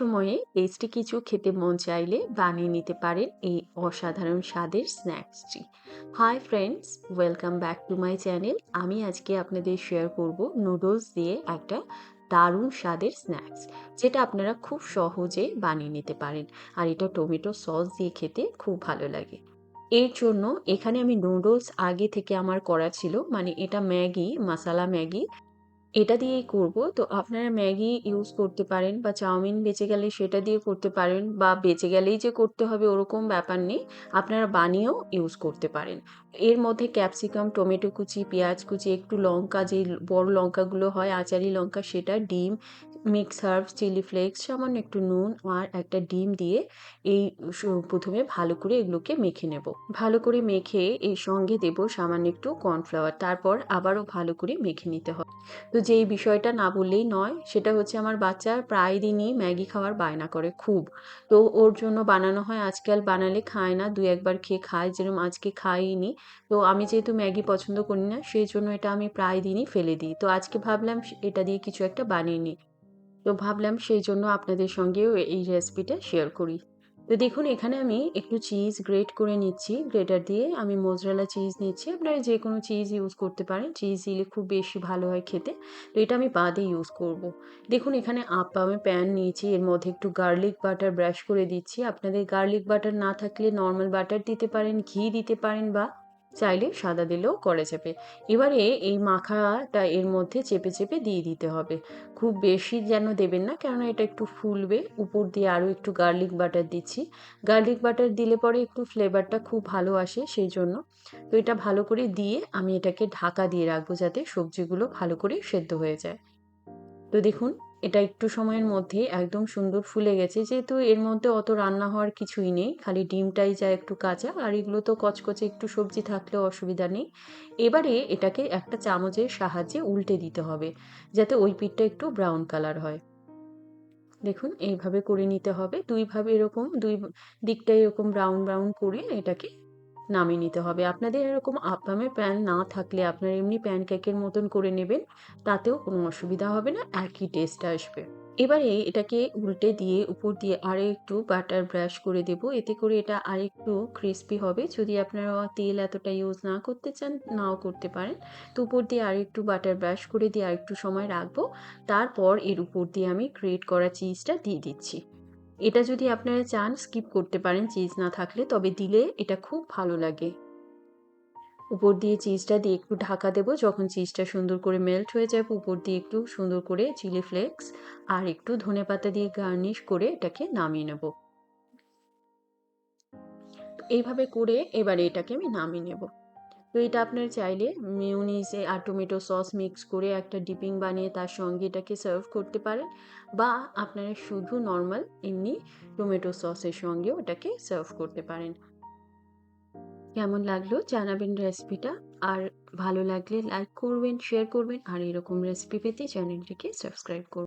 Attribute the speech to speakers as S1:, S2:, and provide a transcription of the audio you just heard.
S1: সময়ে টেস্টি কিছু খেতে মন চাইলে বানিয়ে নিতে পারেন এই অসাধারণ স্বাদের স্ন্যাক্সটি। Hi friends, welcome back to my channel. আমি আজকে আপনাদের শেয়ার করব নুডলস দিয়ে একটা দারুণ স্বাদের স্ন্যাক্স, যেটা আপনারা খুব সহজে বানিয়ে নিতে পারেন। আর এটা টমেটো সস দিয়ে খেতে খুব ভালো লাগে। এর জন্য এখানে আমি নুডলস আগে থেকে আমার করা ছিল মানে এটা ম্যাগি, মশালা ম্যাগি এটা দিয়েই করব। তো আপনারা ম্যাগি ইউজ করতে পারেন বা চাউমিন বেঁচে গেলে সেটা দিয়ে করতে পারেন বা বেঁচে গেলেই যে করতে হবে ওরকম ব্যাপার নেই। আপনারা বানিয়েও ইউজ করতে পারেন। এর মধ্যে ক্যাপসিকাম টমেটো কুচি, পেঁয়াজ কুচি, একটু লঙ্কা যে বড় লঙ্কাগুলো হয়, আচারি লঙ্কা, সেটা, ডিম মিক্স হার্ব চিলি ফ্লেক্স, সামান্য একটু নুন আর একটা ডিম দিয়ে এই প্রথমে ভালো করে এগুলোকে মেখে নেব। ভালো করে মেখে এর সঙ্গে দেব সামান্য একটু কর্নফ্লাওয়ার। তারপর আবারও ভালো করে মেখে নিতে হবে। তো যেই বিষয়টা না বললেই নয়, সেটা হচ্ছে আমার বাচ্চা প্রায় দিনই ম্যাগি খাওয়ার বায়না করে, খুব। তো ওর জন্য বানানো হয়, আজকাল বানালে খায় না, দু একবার খেয়ে খায় যেরকম আজকে খাইনি। তো আমি যেহেতু ম্যাগি পছন্দ করি না, সেই জন্য এটা আমি প্রায় দিনই ফেলে দিই। তো আজকে ভাবলাম এটা দিয়ে কিছু একটা বানিয়ে নিই। তো ভাবলাম সেই জন্য আপনাদের সঙ্গেও এই রেসিপিটা শেয়ার করি। তো দেখুন, এখানে আমি একটু চিজ গ্রেট করে নিচ্ছি। গ্রেটার দিয়ে আমি মোজরেলা চিজ নিচ্ছি। আপনারা যে কোনো চিজ ইউজ করতে পারেন। চিজ দিলে খুব বেশি ভালো হয় খেতে। তো এটা আমি বাদে ইউজ করব। দেখুন, এখানে আপা আমি প্যান নিয়েছি। এর মধ্যে একটু গার্লিক বাটার ব্রাশ করে দিচ্ছি। আপনাদের গার্লিক বাটার না থাকলে নর্মাল বাটার দিতে পারেন, ঘি দিতে পারেন বা চাইলে সাদা দিলেও করা যাবে এবারে এই মাখাটা এর মধ্যে চেপে চেপে দিয়ে দিতে হবে। খুব বেশি যেন দেবেন না, কেননা এটা একটু ফুলবে। উপর দিয়ে আরও একটু গার্লিক বাটার দিচ্ছি। গার্লিক বাটার দিলে পরে একটু ফ্লেভারটা খুব ভালো আসে সেই জন্য তো এটা ভালো করে দিয়ে আমি এটাকে ঢাকা দিয়ে রাখব যাতে সবজিগুলো ভালো করে সেদ্ধ হয়ে যায়। তো দেখুন এটা একটু সময়ের মধ্যে একদম সুন্দর ফুলে গেছে। যেহেতু এর মধ্যে অত রান্না হওয়ার কিছুই নেই, খালি ডিমটাই যা একটু কাঁচা, আর এগুলো তো কচকচে একটু সবজি থাকলেও অসুবিধা নেই। এবারে এটাকে একটা চামচের সাহায্যে উল্টে দিতে হবে, যাতে ওই পিঠটা একটু ব্রাউন কালার হয়। দেখুন, এইভাবে করে নিতে হবে। দুইভাবে এরকম, দুই দিকটা এরকম ব্রাউন ব্রাউন করে এটাকে নামিয়ে নিতে হবে। আপনাদের এরকম আপামে প্যান না থাকলে আপনারা এমনি প্যান প্যানকেকের মতন করে নেবেন, তাতেও কোনো অসুবিধা হবে না, একই টেস্ট আসবে। এবারে এটাকে উল্টে দিয়ে, উপর দিয়ে আরও একটু বাটার ব্রাশ করে দেব। এতে করে এটা আরেকটু ক্রিস্পি হবে। যদি আপনারা তেল এতটা ইউজ না করতে চান, নাও করতে পারেন। তো উপর দিয়ে আর একটু বাটার ব্রাশ করে দিয়ে আরেকটু সময় রাখব। তারপর এর উপর দিয়ে আমি ক্রিয়েট করা চিজটা দিয়ে দিচ্ছি। এটা যদি আপনারা চান স্কিপ করতে পারেন চিজ না থাকলে, তবে দিলে এটা খুব ভালো লাগে। উপর দিয়ে চিজটা দিয়ে একটু ঢাকা দেবো, যখন চিজটা সুন্দর করে মেল্ট হয়ে যাবে, উপর দিয়ে একটু সুন্দর করে চিলি ফ্লেক্স আর একটু ধনে পাতা দিয়ে গার্নিশ করে এটাকে নামিয়ে নেব। এইভাবে করে এবারে এটাকে আমি নামিয়ে নেব। তো এটা আপনার চাইলে মিউনিসে আর টমেটো সস মিক্স করে একটা ডিপিং বানিয়ে তার সঙ্গে এটাকে সার্ভ করতে পারেন বা আপনারা শুধু নর্মাল এমনি টমেটো সসের সঙ্গেও এটাকে সার্ভ করতে পারেন। কেমন লাগল জানাবেন রেসিপিটা আর ভালো লাগলে লাইক করবেন শেয়ার করবেন আর এরকম রেসিপি পেতে চ্যানেলটিকে সাবস্ক্রাইব করবেন